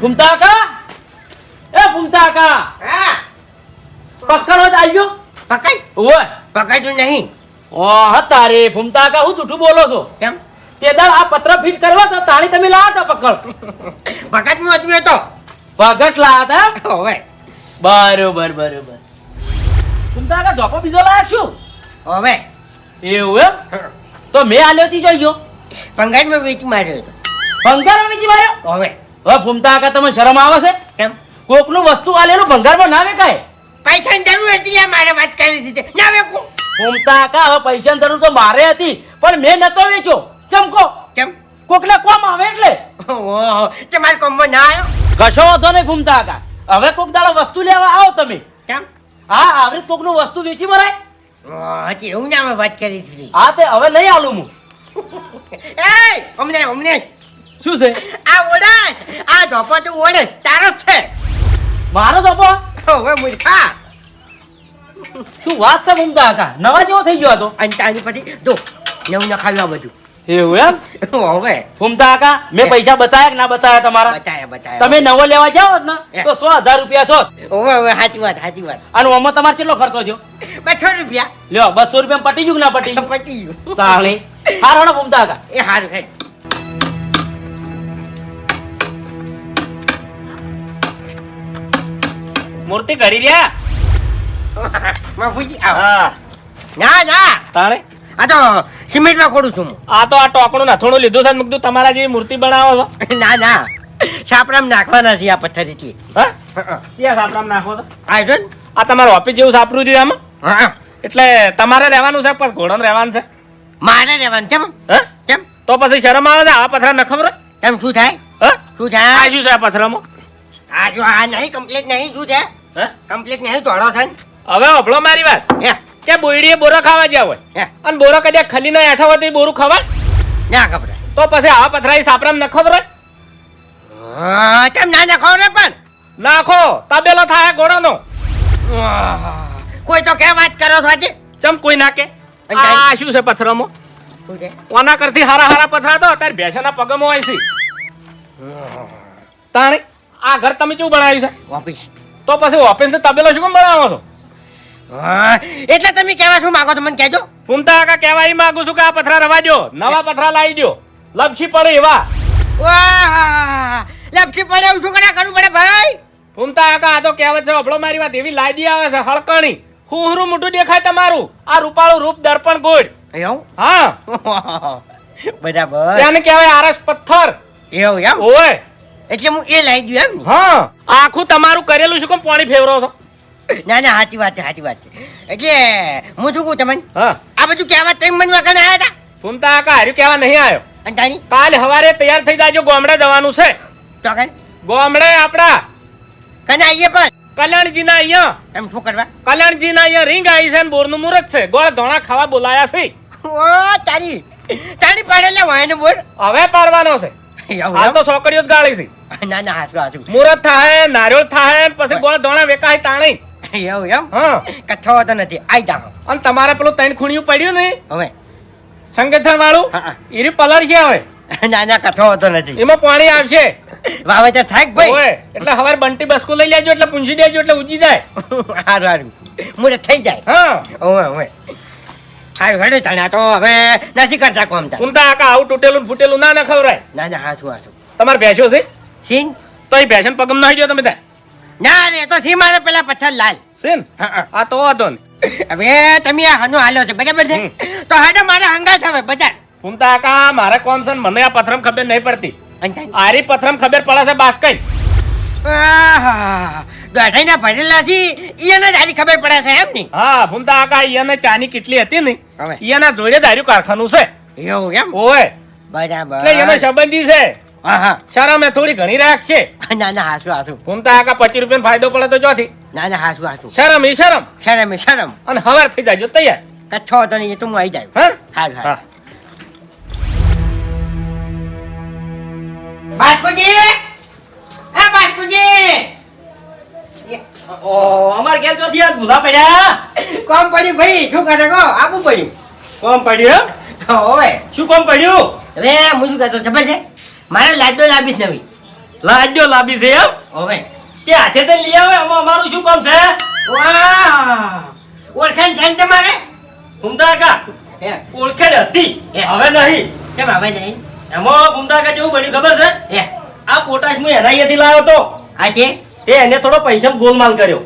ફૂમતા કા એ ભૂમતા કા હા. પકડો જ આવ્યો પકડ. ઓય. પકડ્યું નહીં. ઓહ તારે ભૂમતા કા હું જૂઠું બોલો છો? કેમ? તે દાડ આ પત્ર ફિટ કરવા તો તાણી તમે લાયા હતા પકડ. પકડનું હતું એ તો. પગટ લાયા હતા? હવે. બરોબર બરોબર. ભૂમતા કા જોપો બીજો લાયા છું? હવે. એવું એમ? તો મેં આલ્યો તી જોઈયો પંગાજમાં વેચી માર્યો હતો. ભંગાર વેચી માર્યો? હવે. હવે ફૂમતા આકા તમને શરમ આવે છે? કેમ? કોકનું વસ્તુ આલેલું ભંગારમાં ના વેકાય. પૈસાની જરૂર હતી મારે વાત કરી દીધી ના વેકું. ફૂમતા આકા હવે પૈસાની જરૂર તો મારે હતી પણ મેં નતો વેચ્યો. ચમકો. કેમ? કોકને કોમ આવે એટલે. ઓહો મારે કોમમાં ના આવ્યો? કશો વાંધો નહીં ફૂમતા આકા હવે કોક દાડો વસ્તુ લેવા આવો તમે. કેમ? હા આવરી કોકનું વસ્તુ વેચી મરાય હજી એવું ના વાત કરી દીધી. હા તે હવે નહીં આલું હું. એ અમને અમને. શું છે? આ ઓડસ આ ધોપો તું ઓડસ તારો છે. મારો જપો હવે મૂર્ખા. શું વાત છે મુમતા કા નવા જેવો થઈ ગયો હતો અને તારી પછી જો નવું નખાવ્યું આ બધું. એવું એમ? હવે. ફૂમતા કા મેં પૈસા બચાયા કે ના બચાયા તમારા? તમે નવો લેવા જાઓ ને તો સો હજાર રૂપિયા છો હવે હવે સાચી વાત સાચી વાત. અને ઓમાં તમારે કેટલો ખર્ચો થયો? બસો રૂપિયા. લ્યો બસો રૂપિયા પટી ગયું ના પટી ગયું? પટી ગયું. તાળી હારો ફૂમતા કા એ હારું હેડ. મૂર્તિ ઘડી રહ્યા? બાપુજી હા. ના ના તાણે? આ તો સિમેન્ટમાં ખોડું છું હું. આ તો આ ટોકણું નથોડું લીધું છે મુકતું તમારા જેવી મૂર્તિ બનાવો છો? ના ના. સાપરામ નાખવાના છે આ પથ્થર એટલે હા ક્યાં સાપરામ નાખો તો આવ્યો આ તમારું ઓફિસ જેવું સાપરું રહ્યું આમાં? હા એટલે તમારે રહેવાનું છે પણ ઘોડો રહેવાનું છે? મારે રહેવાનું. કેમ? હા? કેમ? તો પછી શરમ આવે છે આ પથરા ન ખબર કેમ? શું થાય? હા? શું આ થાય શું છે આ પથરામાં? આ જો આ નહીં કમ્પ્લીટ નહીં શું છે? હા? કમ્પ્લીટ નહીં તોડો થાય હવે અભળો મારી વાત. હે. કે બોયડીએ બોરો ખાવા જ્યાં હોય. અને બોરો કદાચ ખલી ના હેઠા હોય તો એ બોરું ખવાય? ના ખબર તો પછી આવા પથરા એ સાપરામ ન ખબર હા, કેમ ના નાખો રે પણ? નાખો તબેલો થાય ઘોડાનો કોઈ તો કે વાત કરો છો આજે? ચમ કોઈ ના કે? આ શું છે પથરામાં? શું છે? ઓના કરતી હારા હારા પથરા તો અત્યારે ભેંસના પગમાં હોય છે. તાણે? આ ઘર તમે કેવું બનાવ્યું છે? ઓફિસ. તો પછી ઓફિસ ને તબેલો શું કેમ બનાવો છો? એટલે તમે કહેવા શું માંગો છો મને કહેજો. ફૂમતા કાકા કહેવા ઈ માંગુ છું કે આ પથરા રવા દો નવા પથરા લાવી દો લપસી પડે એવા. લપસી પડે એવું શું કરે કરવું પડે ભાઈ? ફૂમતા કાકા આ તો કહેવત છે અભળો મારી વાત એવી લાદી આવે છે હળકણી. ખૂહરું મોટું દેખાય તમારું. આ રૂપાળું રૂપ દર્પણ ગોળ. એવું? હા. બરાબર. એને કહેવાય આરસ પથ્થર. એવું એમ? ઓય એટલે હું એ લાવી દઉં એમ ને? હા. આખું તમારું કરેલું શું કેમ? પાણી ફેવરો છો? ના ના સાચી વાત છે સાચી વાત છે. એટલે હું શું કહું તમને? હા. આ બધું કહેવા ત્રણ મને વગર આવ્યા હતા? સુનતા કાકા હાર્યું કહેવા નહીં આવ્યો. અને તાણી? કાલ હવારે તૈયાર થઈ જાજો ગોમડે જવાનું છે. તો કણ ગોમડે આપડા કને આવીએ પણ? કલ્યાણજીના અહીંયા. તમે શું કરવા? કલ્યાણજીના અહીંયા રીંગ આવી છે ને બોરનું મુહૂર્ત છે. ગોળ ધોણા ખાવા બોલાયા છે. ઓ તારી તારી પાડેલા વાયને બોર? હવે પાડવાનો છે. હાલ તો છોકરીઓ જ ગાળી છે. ના ના હાચું હાચું. મુરત થાય નારિયેળ થાય પછી ગોળ ધોણા વેકાય તાણી. એવું એમ? હા. કઠો તો નથી. આઈ જા અને તમારે પેલું ત્રણ ખૂણિયું પડ્યું ને? હવે. સંગઠન વાળું. ઈરી પલર છે હવે. ના ના કઠો તો નથી. એમાં પાણી આવશે. વાવેતર થાય ભાઈ? એટલે હવે બંટી બસકુ લઈ લેજો એટલે પૂંજી દેજો એટલે ઉજી જાય. સારું સારું મુરત થઈ જાય. હા. હવે ઓવે. સારું હેડે તને તો હવે નથી કરતા કોમ તા કુંતા આકા આવું તૂટેલું ફૂટેલું ના ના ખવરાય. ના ના હાચું હાચું. તમારે ભેંસો છે? સિંગ તો એ ફેશન પગમ નાખી દો તમે ત્યાં. ના રે તો સી મારે પેલા પથ્થર લાલ. છે ને હા, હા. આ તો હતો ને. હવે તમે આ હનો હાલ્યો છે બરાબર છે. તો હાડે મારે હંગા થવે બજાર. ફૂમતા આકા મારે કોમ છે મને આ પથરમ ખબર નહીં પડતી. આરી પથરમ ખબર પડે છે બાસ કઈ આહા, દોઢાઈના ભરેલા થી ઈયાને જ આરી ખબર પડે છે એમ ની? હા ફૂમતા આકા ઈયાને ચાની કેટલી હતી ને? હવે. ઈયાના જોડે દારૂ કારખાનું છે. એવું એમ? ઓય. બરાબર. એટલે એનો સંબંધી છે. હા હા શરમ એ થોડી ઘણી રાખ છે. ના ના હાસું હાસુ ફૂમતા આકા પચીસ રૂપિયા ફાયદો પડે તો ચોથી. ના ના હાસુ હાસુ શરમ એ શરમ? શરમ એ શરમ. અને હવાર થઈ જાજો તૈયાર. કચ્છો તો નહીં એ તો હું આવી જાય. હા? હારું હા. બાસ્કુજી! હા બાસ્કુજી! ઓ અમાર ઘેર ચોથી આજ ભૂલા પડ્યા. કોમ પડ્યું ભાઈ? શું કરે કો આપવું પડ્યું. કોમ પડ્યું? ઓવે શું કોમ પડ્યું? હવે હું શું કહેતો ખબર છે? મારે લાડો લાવી જ નવી. લાડ્યો લાંબી છે એમ? હવે તે હાથે તો લઈ આવે આમાં અમારું શું કામ છે? ઓળખાણ છે ને તમારે? ભૂમતા કા ઓળખેડ હતી. હવે નહીં. કેમ હવે નહીં? એમાં ભૂમતા કા જેવું બન્યું ખબર છે? આ પોટાશ હું એના અહીંયાથી લાવ્યો તો. કે તે એને થોડો પૈસા ગોલમાલ કર્યો.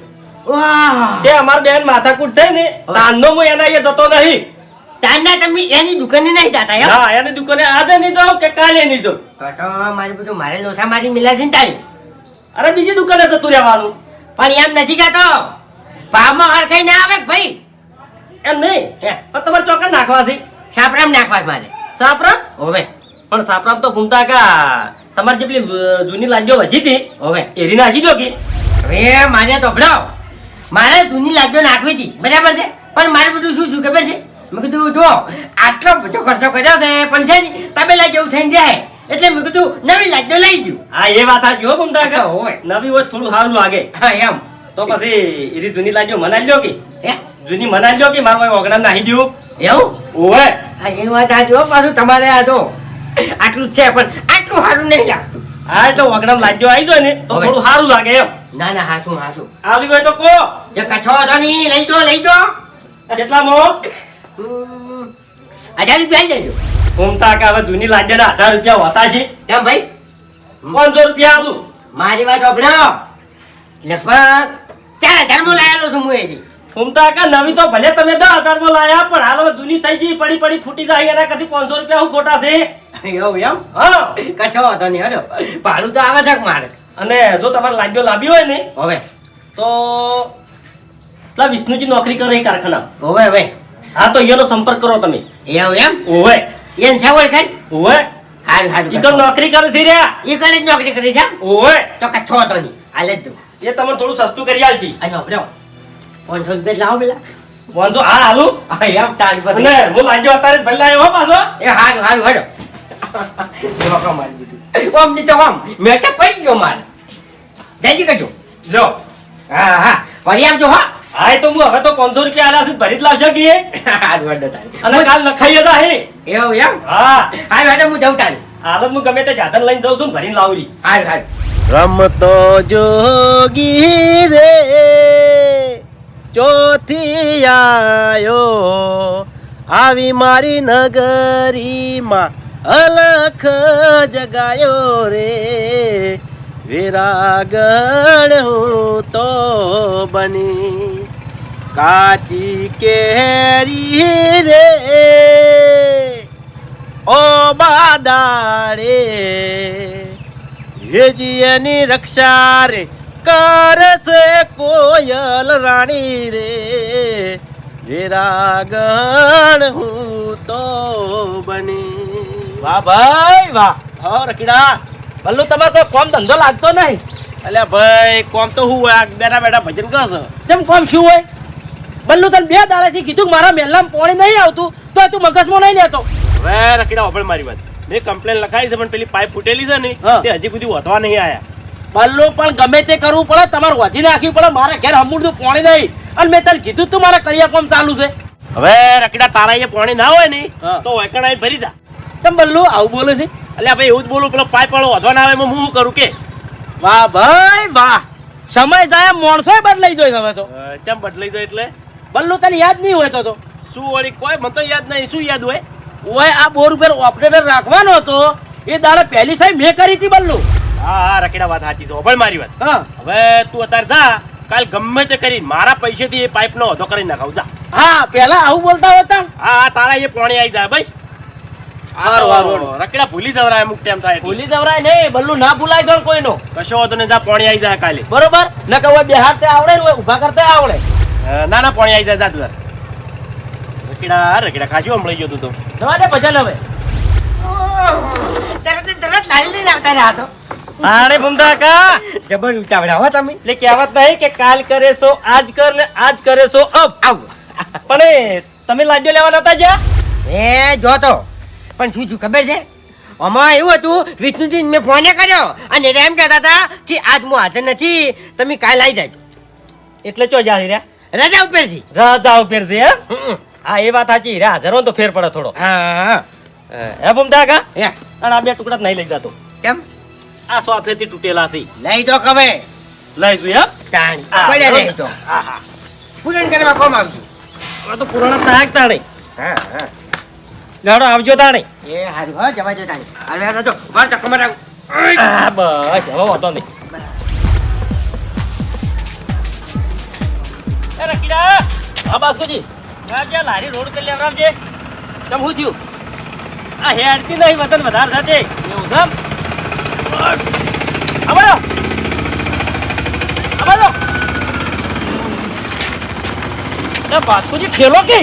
તે અમાર બેન માથાકૂટ થઈ ને તાનનો હું એના અહીંયા જતો નહીં. તારના તમે એની દુકાને નહીં જતા એમ ના એની દુકાને આજે નહીં જાઉં કે કાલે નહીં જાઉં કાકા તો મારે બધું મારે લોથા મારી મિલા છે ને તારી. અરે બીજી દુકાને તું રહેવાનું. પણ એમ નથી કહેતો. ભાવમાં હરખાઈ ના આવે ભાઈ? એમ નહીં. હે. તમારે ચોકડ નાખવા છે સાપરામ નાખવા છે મારે. સાપરા હવે. પણ સાપરામ તો ભૂમતા કા તમારે જે પેલી જૂની લાગ્યો વધી હતી હવે. એરી નાસી દો કે. હવે મારે તો ભણો મારે જૂની લાગ્યો નાખવી હતી. બરાબર છે? પણ મારે બધું શું થયું ખબર છે? મેં કીધું જો આટલો બધો ખર્ચો કર્યો છે પણ છે ને તબેલા જેવું થઈને જાય. એટલે મેં કીધું નવી લાગજો લઈ ગયું હા એ વાત સાચી જો ભૂમતા કે હોય. નવી હોય થોડું સારું લાગે. હા એમ. તો પછી એરી જૂની લાડીઓ મનાઈ લ્યો કે? હે? જૂની મનાઈ લ્યો કે? મારો ઓગણા નાહી દઉં એવું? ઓવે. હા એ વાત સાચી જો પાછું તમારે આ જો આટલું છે પણ આટલું સારું નહીં લાગતું. હા એટલે ઓગણા લાગ્યો આવી જાય ને તો થોડું સારું લાગે એમ. ના ના હાચું હાચું. આવી હોય તો કો. જે કછો હતો ની લઈ દો લઈ દો કેટલા હમ, હજાર રૂપિયા લેજો ઘૂમતા કે હવે જૂની લાડીના હજાર રૂપિયા હોતા છે. કેમ ભાઈ? પાંચસો રૂપિયા આલું મારી વાત સાંભળો. લગભગ ચાર હજારમાં લાયેલો છું હું એની. ઘૂમતા કે નવી તો ભલે તમે દસ હજારમાં લાયા પણ હાલ હવે જૂની થઈ ગઈ પડી પડી ફૂટી જાય એના કદી પાંચસો રૂપિયા હું ખોટા છે. એવું એમ? હા. કચો હતો નહીં હલો ભાડું તો આવે છે મારે? અને જો તમારે લાડ્યો લાંબી હોય ને હવે. તો પેલા વિષ્ણુજી નોકરી કરે કારખાના હવે હવે. હા તો એનો સંપર્ક કરો તમે. એવું એમ? ઓવે એન છે ઓળખાણ ઓવે હાર હાર ઈ તો નોકરી કરે છે રે ઈ કરે જ નોકરી કરી છે ઓવે તો કચ્છો તો ની જ તું એ તમને થોડું સસ્તું કરી આલશી અને સાંભળો પાંચસો રૂપિયા લાવો પેલા. વાંધો હા હાલુ. હા એમ તારી પર ને હું લાગ્યો અત્યારે જ ભલે લાવ્યો હો પાછો. એ હાર હાર હારું ધોકા મારી દીધું ઓમની તો ઓમ. મેં તો પડી ગયો મારે જલ્દી કરજો. લો હા હા. ફરી આવજો હા. હા એ તો હું હવે તો પાંચસો રૂપિયા આલ્યા છે ભરી જ લાવશે કે એ? હારું હારું તારી. અને કાલ લખાઈ જ હે? એવું એમ? હા. હાય મેડમ હું જઉં તારી. હાલ હું ગમે તે જાતન લઈને જઉં છું ભરીને લાવરી હારું હારું. રમતો જોગી રે. ચોથી આયો. આવી મારી નગરીમાં અલખ જગાયો રે. વિરાગણ હું તો બની કાચી કેરી રે. ઓ બાદાડે હેજીયની રક્ષા રે કરશે કોયલ રાણી રે. વિરાગણ હું તો બની. વાહ ભાઈ વાહ. હો રકીડા બલ્લુ તમારે કોઈ કોમ ધંધો લાગતો નહીં. અલ્યા ભાઈ કોમ તો હું બેઠા બેઠા ભજન કરશો કેમ કોમ શું હોય? બલ્લુ તને બે દાડાથી કીધું કે મારા મેલામાં પાણી નહીં આવતું તો તું મગજમાં નહીં લેતો. હવે રકીડા ઓપણ મારી વાત. મેં કમ્પ્લેન લખાઈ છે પણ પેલી પાઇપ ફૂટેલી છે ને તે હજી સુધી વધવા નહીં આયા. બલ્લુ પણ ગમે તે કરવું પડે તમારે વધી નાખવી પડે મારા ઘેર હમુરનું પાણી નહીં. અને મેં તને કીધું તું મારા કરિયા કોમ ચાલુ છે. હવે રકીડા તારા અહીંયા પાણી ના હોય ને તો વૈકણ ભરી જા. કેમ બલ્લુ આવું બોલે છે? અલ્યા ભાઈ એવું જ બોલું પેલો પાઇપ વાળો વધવા ના આવે એમાં હું શું કરું કે? વાહ ભાઈ વાહ. સમય જાય માણસો બદલાઈ જાય તમે તો. ચમ બદલાઈ જાય એટલે? બલ્લુ તને યાદ નહીં હોય તો તો. શું વળી કોઈ? મને તો યાદ નહીં. શું યાદ હોય? ઓય આ બોર ઉપર ઓપરેટર રાખવાનો હતો. એ દાડે પહેલી સાહેબ મેં કરી હતી બલ્લુ. હા હા રકીડા વાત સાચી છે. હોભળ મારી વાત. હા. હવે તું અત્યારે જા. કાલ ગમે તે કરી. મારા પૈસેથી એ પાઇપ નો વધો કરી નાખાવ. જા. હા પેલા આવું બોલતા હતા? હા તારા એ પાણી આવી જાય બસ. હારું. ભૂલી જવરાય અમુક ટાઈમ થાય ભૂલી જવરાય નહીં. બલ્લુ ના ભૂલાય ગણ કોઈનો. કશો વાંધો ને જા પાણી આવી જાય કાલે. બરોબર? ન કે ઓય બેહાર તે આવડે ને કરતા આવડે. ના ના પાણી આવી જાય જા તું રકડા રકીડા ખાજો હમણાં ગયો તું તો. જવા દે ભજન હવે. તરત ને તરત લાવી લઈને આવતા રહ્યા તો. આણે ભૂમતા કા? જબર ઉતાવળા હો તમે. એટલે કહેવત નહીં કે કાલ કરે સો આજ કર ને આજ કરે સો અબ. આવ. પણ તમે લાડ્યો લેવા નતા જ્યાં? એ જો તો. પણ શું શું ખબર છે? આમાં એવું હતું વિષ્ણુજી મેં ફોને કર્યો અને એમ કહેતા હતા કે આજ હું હાજર નથી તમે કાલ આવી જાજો. એટલે ચો જા રહ્યા? રજા ઉપરથી. રાજા ઉપરથી છે હા એ વાત સાચી. રા હાજર તો ફેર પડે થોડો. હા હે ભૂમતા કા હે અને આ બે ટુકડા જ નહીં લઈ જતો. કેમ? આ સોફેથી તૂટેલા છે. લઈ તો કવે લઈ જોઈએ એમ? તાણ. પડ્યા બરોબર. તો. હા હા. પૂરણ કરવા કોમ આવજો? હવે તો પૂરણ તાક તાણે. હા હા. લેવડો આવજો તાણે. એ હારું હા જવા જો તાણે. હાલો જો વાર ચક્કર મરાવું બસ હવે વાંધો નહીં. એ કીડા હા બાસ્કોજી જે લારી રોડ કરી છે. કેમ શું થયું? આ હેડતી નહીં, વતન વધાર સાથે. એવું છે? અમારો અમારો એ બાસ્કોજી ઠેલો કે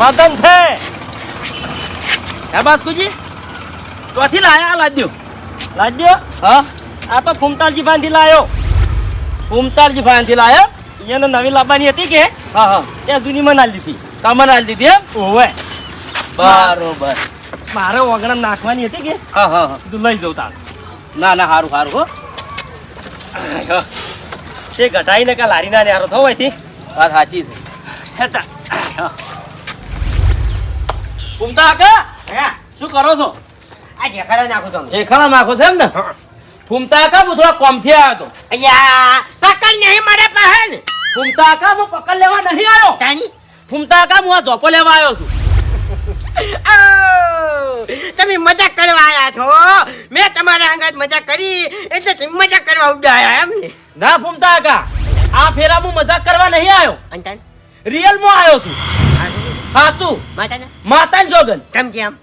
વતન છે. હે બાસ્કોજી ચોથી લાયા લાદ્યો. લાદ્યો? હા. આ તો ફૂમતાલજી ભાનથી લાયો. ફૂમતાલજી ભાનથી લાયો? એને નવી લાવવાની હતી કે? હા હા. ત્યાં જૂની મનાલ દીધી તમને આલી દીધી એમ? ઓવે. બરોબર. મારે ઓગણ નાખવાની હતી કે? હા હા હા. તું લઈ જઉં તાર. ના ના સારું સારું હો. તે ઘટાઈને કા લારી ના ન્યારો થવો અહીંથી? વાત સાચી છે. હેતા. ફૂમતા કાકા હે. શું કરો છો? આ જેખાડો નાખું તમે શેખાડા નાખો છે એમ ને. ફૂમતા કા હું થોડા કોમથી આવ્યો તો અહીંયા પકડ નહીં મારા ફૂમતા કા હું પકડ લેવા નહીં આવ્યો. તાણી ફૂમતા કા હું આ જોપો લેવા આવ્યો છું. ઓ, તમે મજાક કરવા આયા છો? મેં તમારા અંગત મજાક કરી એટલે તમે મજાક કરવા ઉડાયા એમ ને? ના ફૂમતા કા આ ફેરા હું મજાક કરવા નહીં આવ્યો. અંતન? રિયલમાં આવ્યો છું. હાચું. માતાને? માતા જોગન. કેમ કેમ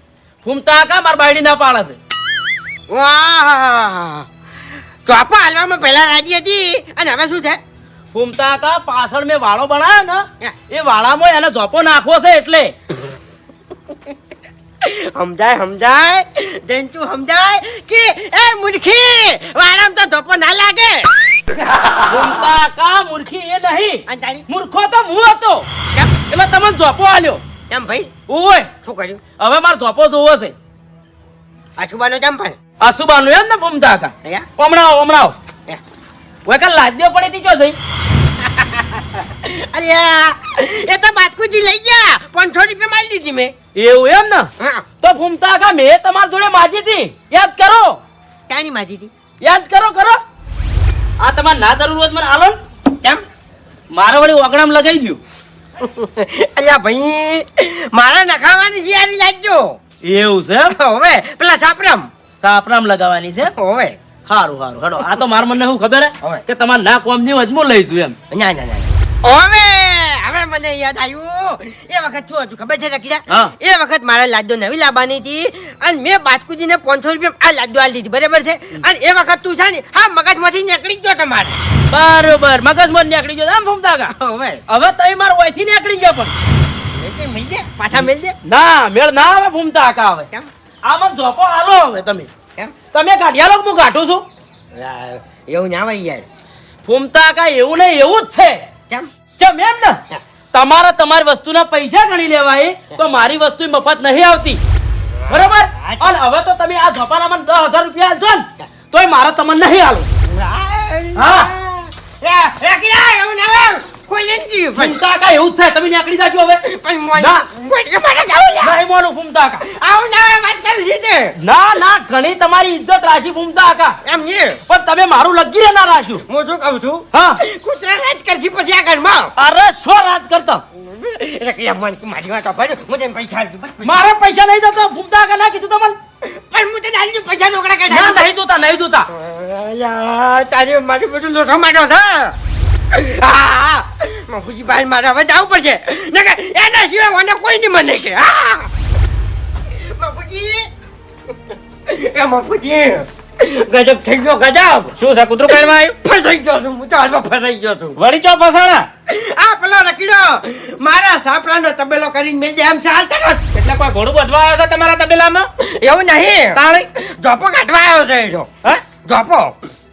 ફૂમતા કા માર બાયડી ના પાડે છે. વાહ! ચોપા હાલવામાં પહેલા રાજી હતી અને હવે શું છે? ફૂમતા હતા પાછળ મેં વાળો બનાવ્યો ને એ વાળામાં એને જોપો નાખવો છે એટલે. સમજાય સમજાય? જંતુ સમજાય કે એ મૂર્ખી? વારામ તો ધોપો ના લાગે. ફૂમતા કા મૂર્ખી એ નહીં. મૂર્ખો તો હું હતો. એટલે તમને જોપો આલ્યો. કેમ ભાઈ? ઓય. શું કર્યું? હવે મારે જોપો જોવો છે. અછુબાનો કેમ પણ આસુબાનું એમ ને ફૂમતા હતા હમણાં હમણાં કાલ લાદ્યો પડી હતી ચો જઈ અલ્યા એ તો બાસ્કુજી લઈ ગયા પાંચસો રૂપિયા મારી દીધી મેં. એવું એમ ને? તો ફૂમતા કા મેં તમારી જોડે માજી હતી. યાદ કરો. કાણી માજી દીધી યાદ કરો કરો. આ તમારે ના જરૂર હોય મને આલો. કેમ? મારે વળી ઓગણામ લગાઈ ગયું અલ્યા ભાઈ મારા નખાવાની જીયારી લાગજો એવું છે હવે પેલા સાપરામ. સાપરામ લગાવવાની છે હવે. સારું સારું હેડો આ તો માર મને શું ખબર હે. કે તમારે ના કોમની લઈ જુ એમ. ના ના ના હવે હવે મને યાદ આવ્યું. એ વખત શું હતું ખબર છે રકીડા? એ વખત મારે લાડો નવી લાવવાની હતી અને મેં બાસ્કુજીને પાંચસો રૂપિયા આ લાડો આલી દીધી બરાબર છે? અને એ વખત તું છે ને હા મગજમાંથી નીકળી જ ગયો તમારે. બરોબર મગજમાં નીકળી ગયો આમ ફૂમતા કા હવે હવે તઈ માર ઓયથી નીકળી ગયો પણ. પાછા મેલ દે ના મેળ ના આવે ફૂમતા કા હવે. કેમ? આમાં જોપો આલો હવે તમે. તમે કાઢ્યા લોકો હું કાઢું છું? એવું ના ભાઈ યાર. ફૂમતા કા એવું નહીં એવું જ છે. કેમ? કેમ એમ ને? તમારે તમારી વસ્તુના પૈસા ગણી લેવાય તો મારી વસ્તુ મફત નહીં આવતી. બરોબર? અને હવે તો તમે આ ઝપાના દસ હજાર રૂપિયા આલશો ને તોય મારા તમને નહીં આલું. હા. કોઈ નથી ફૂમતા કા એવું જ છે? તમે નીકળી જાજો હવે. પણ મોય ના. કોઈ કે મારે જાવ લ્યા. નહીં મોનું ફૂમતા કા આવ ના વાત કરી લીધે. ના ના ઘણી તમારી ઇજ્જત રાશી ફૂમતા કા એમ ને પણ તમે મારું લગી ના રાખ્યું હું શું કહું છું? હા. કુતરા રાજ કરશી પછી આ ઘરમાં અરે શો રાજ કરતા? રકીડા મારી વાત હું તને પૈસા મારે પૈસા. નહીં જતા? ફૂમતા કા ના કીધું તમને? પણ હું તને પૈસા નોકડા કે ના નહીં જોતા નહીં જોતા. તારી મારી બધું લોઠો માર્યો છે. મફુજી ભાઈ મારે હવે જવું પડશે. નકર એના સિવાય મને કોઈ નહીં મને કે. હા મફુજી એ મફુજી ગજબ થઈ ગયો ગજબ! શું છે કૂતરું કાઢવા આવ્યું? ફસાઈ ગયો છું હું તો હાલમાં ફસાઈ ગયો છું. વળી ચો ફસાણા? આ પેલો રકીડો મારા સાપરાનો તબેલો કરીને મેં જેમ ચાલ તરત એટલે કોઈ ઘોડું બધવા આવ્યો છે તમારા તબેલામાં? એવું નહીં. તાળી? જોપો કાઢવા આવ્યો છે એનો. હે? જોપો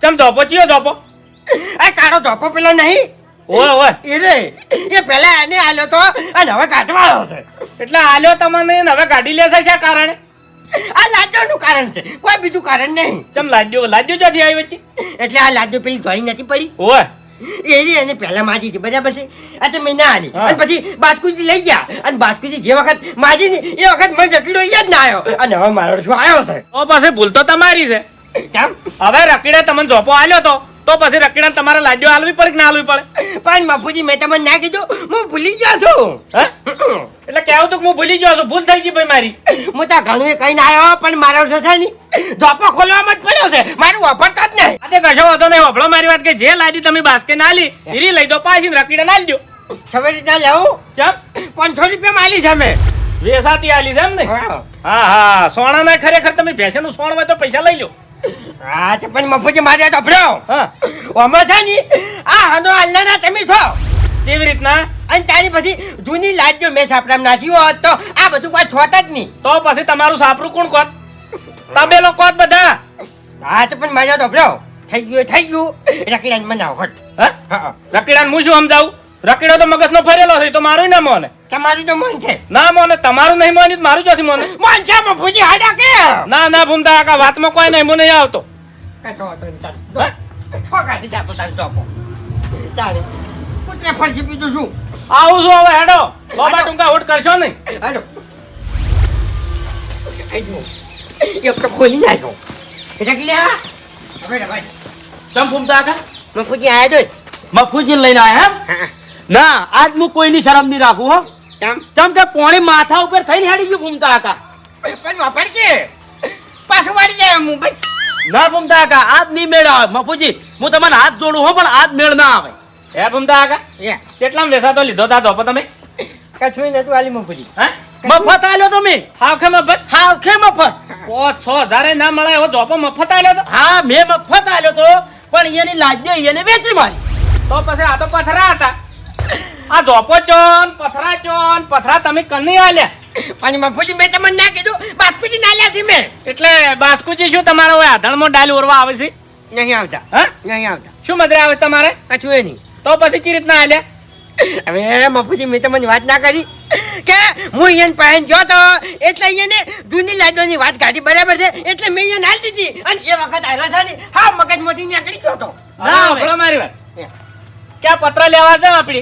ચમ ધોપો ચિયો ધોપો એ કાળો ધોપો પેલો નહીં? ઓય ઓય. એ રે એ પેલા એને આલ્યો તો અને હવે કાઢવા આવ્યો છે. એટલે આલ્યો તમને ને હવે કાઢી લેશે શા કારણે? આ લાજોનું કારણ છે. કોઈ બીજું કારણ નહીં. ચમ લાડ્યો લાડ્યો ચોથી આવી વચ્ચે એટલે આ લાજો પેલી ધોળી નથી પડી. ઓય. એરી રી એને પહેલા માજી હતી બરાબર છે? આ મેં ના આલી. અને પછી બાજકુજી લઈ ગયા. અને બાજકુજી જે વખત માજી ની એ વખત મને રકડો અહીંયા જ ના આવ્યો. અને હવે મારો શું આવ્યો છે? ઓ પાસે ભૂલ તો તમારી છે. કેમ? હવે રકીડે તમને જોપો આલ્યો તો. તો પછી રકીડા તમારે લાડ્યો હાલવી પડે કે ના હાલવી પડે? પણ બાપુજી મેં તમને ના કીધું હું ભૂલી ગયો છું. એટલે કેવું તું હું ભૂલી ગયો છું ભૂલ થઈ ગઈ ભાઈ મારી. હું તો ઘણું કહીને આવ્યો પણ મારો તો છે નહીં ધોપો ખોલવામાં જ પડ્યો છે. મારું વાપરતા જ નહીં. આજે કશો વાંધો નહીં હોભળો મારી વાત કે જે લાડી તમે બાસ્કે ના લી ધીરી લઈ દો પાછી રકીડા ના લીધો ખબર રીતના લેવું? ચમ? પાંચસો રૂપિયા માલી છે અમે. વેસાતી આલી છે એમ ને હા. હા હા સોના ના ખરેખર તમે ભેંસનું સોણ હોય તો પૈસા લઈ લો હા તો પણ મફુજી મારે હા. આમાં છે ને આ હનો હાલના તમે છો. કેવી રીતના? અને તારી પછી જૂની લાડજો મેં સાપડામાં નાખી હોત તો આ બધું કોઈ થોત જ નહીં. તો પછી તમારું સાપરું કોણ કોત? તબેલો કોત બધા. હા તો પણ મારે ધોપડો થઈ ગયું થઈ ગયું. રકીડાને મનાવો હટ. હા? હા. રકીડાને હું શું સમજાવું? રકીડો તો મગજનો ફરેલો છે તો મારું ના મોને તમારું તો મન છે ના મોને તમારું નહીં મોન્યું તો મારું ચોથી મોને મન છે ભૂજી હાડા કે ના ના ભૂમતા આકા વાતમાં કોઈ નહીં મને આવતો કશો તો ચાલ. ઠોકાથી જાતો તારે ચોપો. તારે. કૂતરા ફરસી બીજું શું? આવું છું હવે હેડો બાબા ટુંકા ઉઠ કરશો નહીં હેડો. એક તો ખોલી નાખ્યો. આ. હવે રવાય. ચમ ફૂમતા કાકા મફુજી આયા જોઈ. મફુજી લઈને આયા હા, ના આજ હું કોઈની શરમ નહીં રાખું હો? ચમ કે પોણી માથા ઉપર થઈને હેડી ગયું ઘૂમતા કાકા પણ વાપર કે. પાછું વાળી જાય ભાઈ. ના ફૂમતા કાકા આજ નહીં મેળ આવે. મફુજી હું તમને હાથ જોડું હો પણ આજ મેળ ના આવે. હે ભૂમતા કાકા. કેટલામ વેસાતો લીધો તા ધોપો તમે? કશું નતું આલી મફુજી. હે? મફત આલ્યો તમે? હાવ ખે મફત? હા. ખે મફત ઓ છ હજારે ના મળે એવો જોપો મફત આલ્યો તો? હા મેં મફત આલ્યો તો પણ એની લાજ્યો એને વેચી મારી. તો પછી આ તો પથરા હતા. આ ધોપો ચોન પથરા ચોન પથરા તમે કની આલ્યા? પણ બાપુજી મેં તમને ના કીધું બાસ્કુજી ના છે મેં. એટલે બાસ્કુજી શું તમારે આધણમાં ડાલ ઓરવા આવે છે? નહીં આવતા. હા? નહીં આવતા. શું મદરે આવે તમારે? કશું એ નહીં. તો પછી ચી રીતના આલ્યા? હવે મફુજી મેં તમને વાત ના કરી. કે હું અહીંયા પાસે જો તો એટલે એને જૂની લાઈટોની વાત કાઢી બરાબર છે? એટલે મેં અહીંયા નાલ દીધી. અને એ વખત આવ્યો છે ને હા મગજમાંથી નીકળી ગયો તો. ના ના, મારી વાત. એ, પત્ર લેવા જાવ આપણે?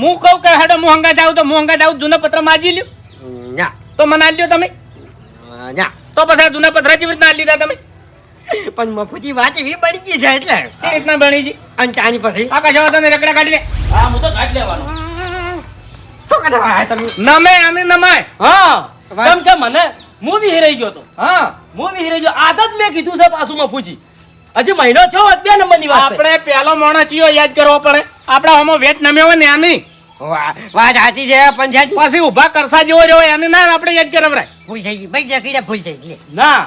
હું કહું કે હેડો હું હંગા જાઉં તો હું હંગા જાઉં જૂનો પત્ર માજી લ્યો. ના તો મને આલ્યો તમે. ના તો પછી જૂના પત્ર જેવી રીતના આલી લીધા તમે? પણ મફુજી વાત એવી બની ગઈ છે એટલે. ચી રીતના બની ગઈ? અને ચાની પછી? આ કશા તને રકડા કાઢી લે. હા હું તો કાઢી લેવાનો. શું કરવા તમે? નમે આને નમાય. હા કેમ કે મને હું વિહરાઈ હેરાઈ ગયો તો હા. હું વિહરાઈ હેરાઈ ગયો. આદત મેં કીધું છે પાછું મફુજી. હજી મહિનો થયો હોત બે નંબરની વાત આપણે પેલો મોણો ચિયો યાદ કરવો પડે. આપડા હમો વેટ નમ્યો હોય ને આની વા- વાત સાચી છે પણ પાછી પછી ઊભા કરસા જેવો રહ્યો એને ના આપણે યાદ કરાવરાય. ભૂલ થઈ ગઈ ભાઈ જકીડા ભૂલ થઈ ગઈ. ના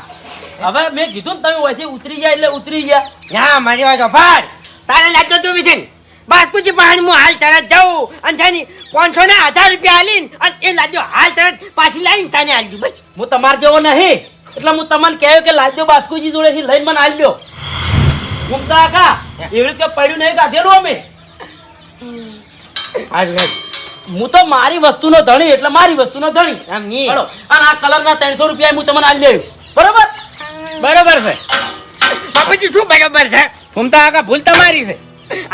હવે મેં કીધું ને તમે વચ્ચે ઉતરી ગયા એટલે ઉતરી ગયા. ના મારી વાત ભાર તારે લાગતો તું વિધન બાસ્કુજી પહાડ હું હાલ તરત જાઉં અને છે ને પાંચસો ને હજાર રૂપિયા હાલીન અને એ લાજો હાલ તરત પાછી લાવીને તને હાલજો બસ. હું તમાર જેવો નહીં એટલે હું તમને કહ્યું કે લાજો બાસ્કુજી જોડેથી લઈને મને આલ્યો ઘૂમતા કા? એવી રીતે પડ્યું નહીં કાઢેલું અમે. હું તો મારી વસ્તુનો ધણી એટલે મારી વસ્તુનો ધણી. એમ નહીં. ચલો અને આ કલરના ત્રણસો રૂપિયા હું તમને આલી આવ્યો. બરોબર? બરોબર છે. બાપુજી શું બરોબર છે? ઘૂમતા આકા ભૂલ તમારી છે.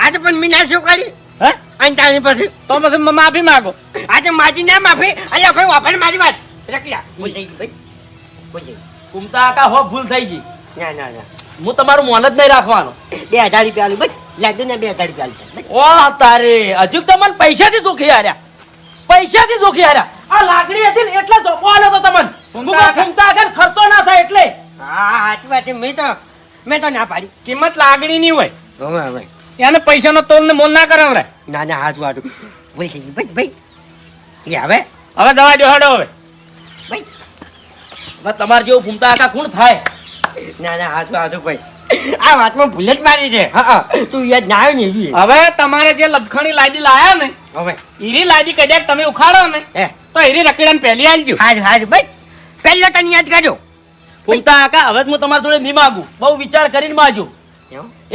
આજે પણ મીના શું કરી? હે? અને તાની પછી? તો પછી માફી માંગો. આજે માજી ના માફી? અલ્યા કોઈ વાપર મારી વાત. રખડ્યા. ભૂલ થઈ ગઈ ભાઈ. ભૂલ થઈ ગઈ. ઘૂમતા કા હો ભૂલ થઈ ગઈ. ના ના ના. હું તમારું મોન જ નહીં રાખવાનો. બે હજાર રૂપિયા આલું બસ લાગ્યું ને બે હજાર રૂપિયા આલું. ઓ તારે. હજુ તમને મને પૈસાથી સુખી હાર્યા. પૈસાથી સુખી હાર્યા. આ લાગણી હતી ને એટલે જોપવાનો તો તમને. ફૂંકા ફૂંકતા આગળ ખર્ચો ના થાય એટલે. હા સાચી વાત છે. મેં તો મેં તો ના પાડી. કિંમત લાગણી ની હોય. હવે હવે. એને પૈસાનો તોલ ને મોલ ના કરાવરાય ના ના હાચું હાચું ભાઈ થઈ ભાઈ ભાઈ. એ હવે? હવે દવા જો હેડો હવે. ભાઈ. હવે તમારે જેવું ઘૂમતા આકા કોણ થાય. ના ના હાચું હાચું ભાઈ. આ વાતમાં ભૂલ જ મારી છે. હા તું યાદ ના આવ્યો ને એવી હવે તમારે જે લપખણી લાદી લાયા ને હવે. ઈરી લાદી કદાચ તમે ઉખાડો ને તો ઈરી રકડાને પહેલી આલજો. હારું હારું ભાઈ. પહેલો તને યાદ કરજો. ઘૂમતા આકા હવે હું તમારા જોડે નહીં માગું. બહુ વિચાર કરીને માગું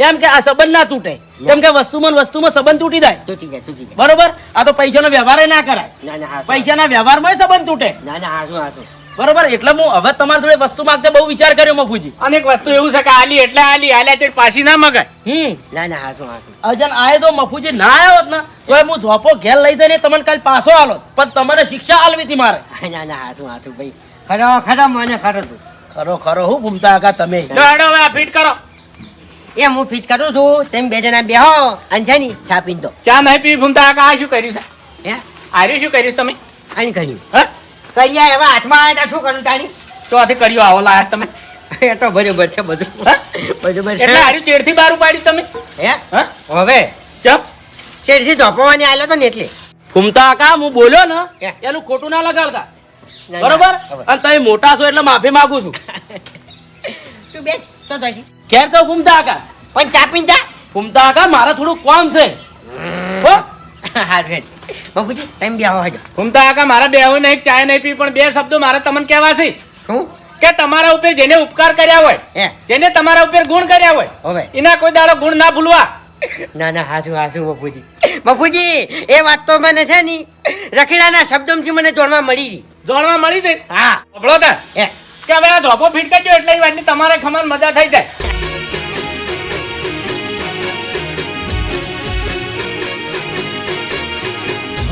એમ કે આ સંબંધ ના તૂટે. કેમ કે વસ્તુમાં વસ્તુમાં સંબંધ તૂટી જાય. તૂટી જાય તૂટી જાય. બરોબર? આ તો પૈસાનો વ્યવહાર ના કરાય. ના ના પૈસાના વ્યવહારમાં સંબંધ તૂટે. ના ના હાચું હાચું બરોબર એટલે હું હવે તમારા જોડે વસ્તુ માંગતા બહુ વિચાર કર્યો મફુજી. અને એક વસ્તુ એવું છે કે આલી એટલે આલી આલ્યા તે પાછી ના મગાય. હમ. ના ના હાચું હાચું. અજન આયે તો મફુજી ના આવ્યો હોત ને તો હું ઝોપો ઘેર લઈ જઈને તમને કાલ પાછો આલો પણ તમારે શિક્ષા આલવી હતી મારે. ના ના હાચું હાચું ભાઈ. ખરો ખરો મને ખરો તું. ખરો ખરો હું ભૂમતા કાકા તમે. હેડો હવે આ ફીટ કરો. એ હું ફિટ કરું છું તેમ બે જણા બેહો અને છે ને ચા પીન દો. ચા નહીં પી ભૂમતા કાકા આ શું કર્યું છે? હે? આર્યું શું કર્યું તમે? આની કર્યું. હા? કર્યા એવા હાથમાં આવ્યા તા શું કરું તાણી આથી કર્યું આવો લાયા તમે. એ તો બરોબર છે બધું? બરોબર એટલે છે આર્યું ચેડથી બારું પાડ્યું તમે. હે? હા? હવે? ચપ ચેડથી ધોપવાની આવેલો તો ને એટલે. ફૂમતા કાકા હું બોલ્યો ને? એનું ખોટું ના લગાડતા. બરોબર? અને તમે મોટા છો એટલે માફી માંગુ છું. તું બે તો તો હજી. તો ફૂમતા કાકા પણ ચા પીને જા. ફૂમતા કાકા મારે થોડું કામ છે. હો? હા બાપુજી તમે આવો હજો તો આકા મારા બેહું નહીં ચાય નહીં પી પણ બે શબ્દો મારા તમને કહેવા છે. શું? કે તમારા ઉપર જેને ઉપકાર કર્યા હોય હે? જેને તમારા ઉપર ગુણ કર્યા હોય હવે? એના કોઈ દાડો ગુણ ના ભૂલવા. ના ના હાસુ હાસુ બાપુજી. બાપુજી એ વાત તો મને છે ની રખીડાના શબ્દોથી મને જોણવા મળી જાણવા મળી જાય હા. તા કે હવે આ ધોપો ફીટ કરજો એટલે એ વાતની તમારે ખમાન મજા થઈ જાય.